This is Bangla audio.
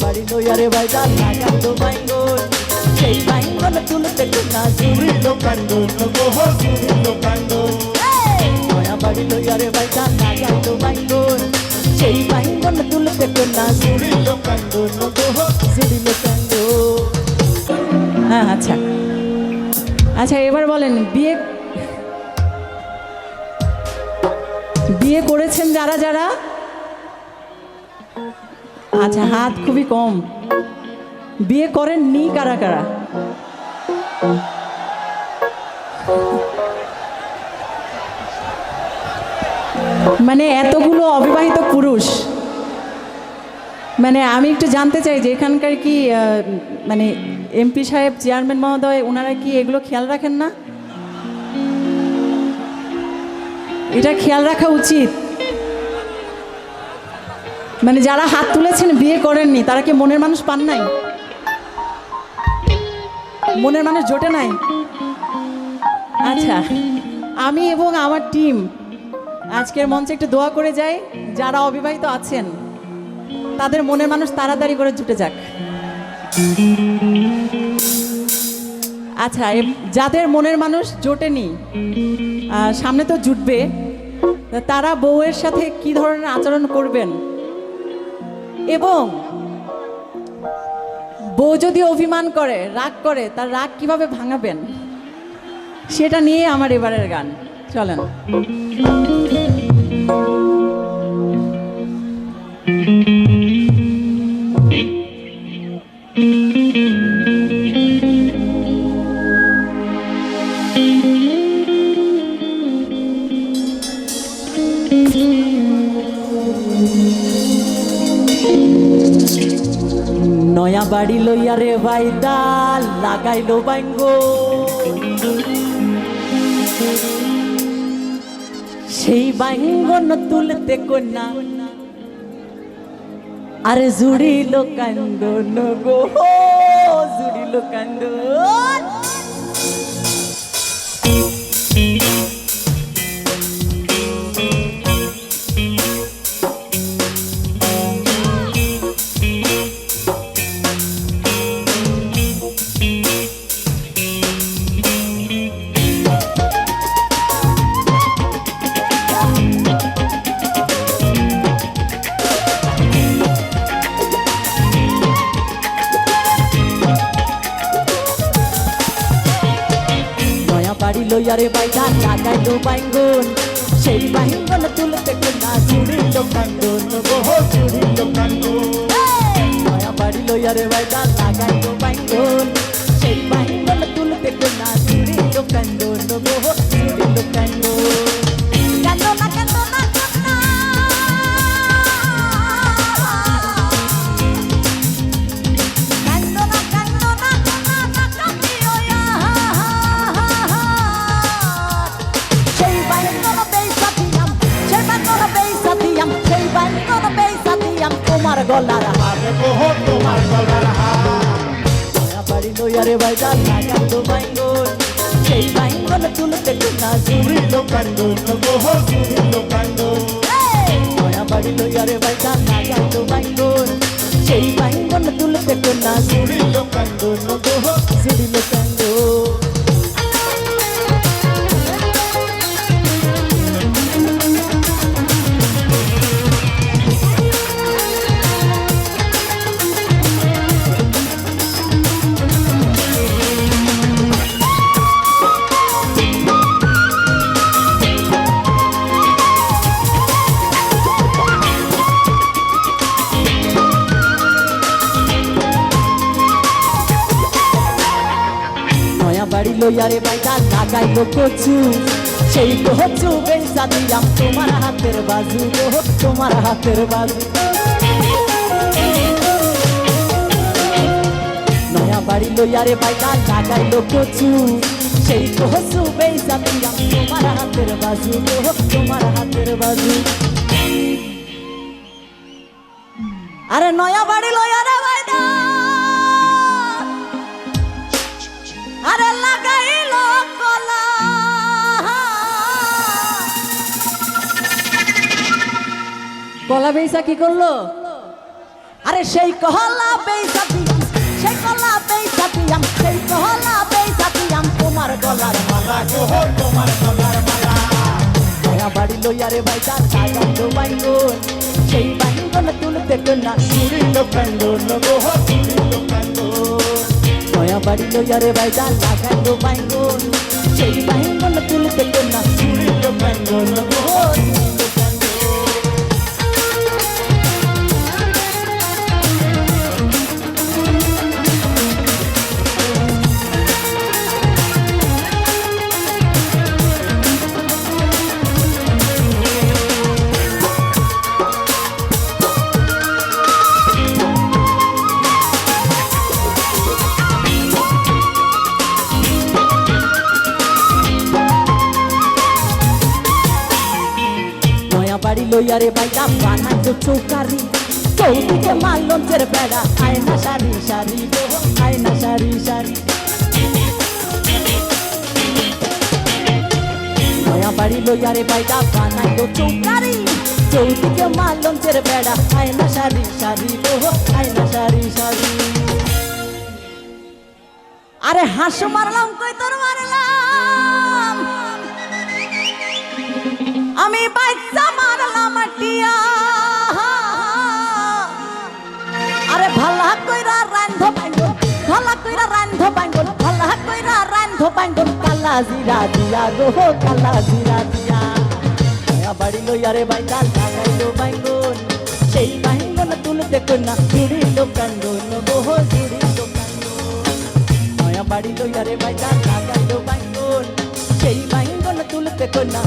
বাড়ি লইয়ারে বাইদা লাগাইলো বাইঙ্গন সেই বাইঙ্গন তুলতে না cando, no cojo, surilo cando. নয়া বাড়ি লইয়ারে বাইদা লাগাইলো বাইঙ্গন সেই বাইঙ্গন তুলতে না জুড়ি Surilo cando, no cojo. জুড়িলো কান্দ হ্যাঁ আচ্ছা। আচ্ছা এবার বলেন বিয়ে বিয়ে করেছেন যারা যারা? আচ্ছা হাত খুবই কম। বিয়ে করেননি কারা কারা? মানে এতগুলো অবিবাহিত পুরুষ। মানে আমি একটু জানতে চাই যে এখানকার কি মানে এমপি সাহেব, চেয়ারম্যান মহোদয় ওনারা কি এগুলো খেয়াল রাখেন না? এটা খেয়াল রাখা উচিত। মানে যারা হাত তুলেছেন, বিয়ে করেননি, তারা কি মনের মানুষ পান নাই? মনের মানুষ জোটে নাই? আচ্ছা আমি এবং আমার টিম আজকের মঞ্চে একটু দোয়া করে যাই, যারা অবিবাহিত আছেন, তাদের মনের মানুষ তাড়াতাড়ি করে জুটে যাক। আচ্ছা যাদের মনের মানুষ জোটেনি সামনে তো জুটবে তারা বউয়ের সাথে কি ধরনের আচরণ করবেন? এবং বউ যদি অভিমান করে, রাগ করে, তার রাগ কীভাবে ভাঙাবেন? সেটা নিয়ে আমার এবারের গান। চলেন। বাড়ি লইয়া রে ভাই দাল লাগাইলো বাইঙ্গ সেই বাইঙ্গন তুলতে কন্যা, আরে জুড়িল কান্দ নগো জুড়িল কান্দন বাড়ি লইয়ারে বাইদা লাগাইলো বাইঙ্গন সেই বাইঙ্গন তুলতে না কান্দন গো Surilo cando. নয়া বাড়ি লইয়ারে বাইদা তোমার গলার হার Ave cojo, tomar palabra. নয়া বাড়ি লইয়ারে বাইদা লাগাইলো বাইঙ্গন সেই বাইঙ্গন তুলতে কন্যা জুড়িল Surilo cando, no cojo, surilo cando. নয়া বাড়ি লইয়ারে বাইদা লাগাইলো বাইঙ্গন সেই বাইঙ্গন তুলতে কন্যা Surilo cando, no cojo. জুড়িল লইয়ারে বাইদা লাগাইলো কচু সেই কচু বেসা দিলাম, তোমার হাতের বাজু তোমার হাতের বাজু। নয়া বাড়ি লইয়ারে বাইদা লাগাইলো কচু সেই কচু বেসা দিলাম, তোমার হাতের বাজু তোমার হাতের বাজু। আরে নয়া বাড়ি লইয়ারে কলা বেইসা কি করল? আরে সেই কহলা বেইসা দিয়াম সেই কলা বেইসা দিয়াম সেই কহলা বেইসা দিয়াম তোমার গলার মালা গো, তোমার গলার মালা। নয়া বাড়ি লইয়ারে ভাইটা লাগাইলো বাইঙ্গন। সেই বাইঙ্গন তুলতে কন্যা চুরিল কান্দন গো চুরিল কান্দন নয়া বাড়ি লইয়ারে ভাইটা লাগাইলো বাইঙ্গন। সেই বাইঙ্গন তুলতে কন্যা চুরিল কান্দন গো। নয়া বাড়ি লইয়ারে ভাইটা বানাইলো চৌকারি। চৌদিকে মাল লঞ্চের বেড়া আয়না সারি সারি আয়না সারি সারি। নয়া বাড়ি লইয়ারে বাইটা বানাইলো চৌকারি। চৌদিকে মাল লঞ্চের বেড়া আয়না সারি সারি আয়না সারি সারি। আরে হাঁস মারলাম, কই তোর মারলাম? রান্ধ বাইঙ্গল কালা জিরা দিয়া গো কালা জিরা দিয়া। মায়া বাড়ি লইয়ারে বাইটা লাগাইলো বাইঙ্গন সেই বাইঙ্গল তুলতে কন্যা জুড়িল কান্দন গো জুড়িল কান্দন মায়া বাড়ি লইয়ারে বাইটা লাগাইলো বাইঙ্গন সেই বাইঙ্গল তুলতে কন্যা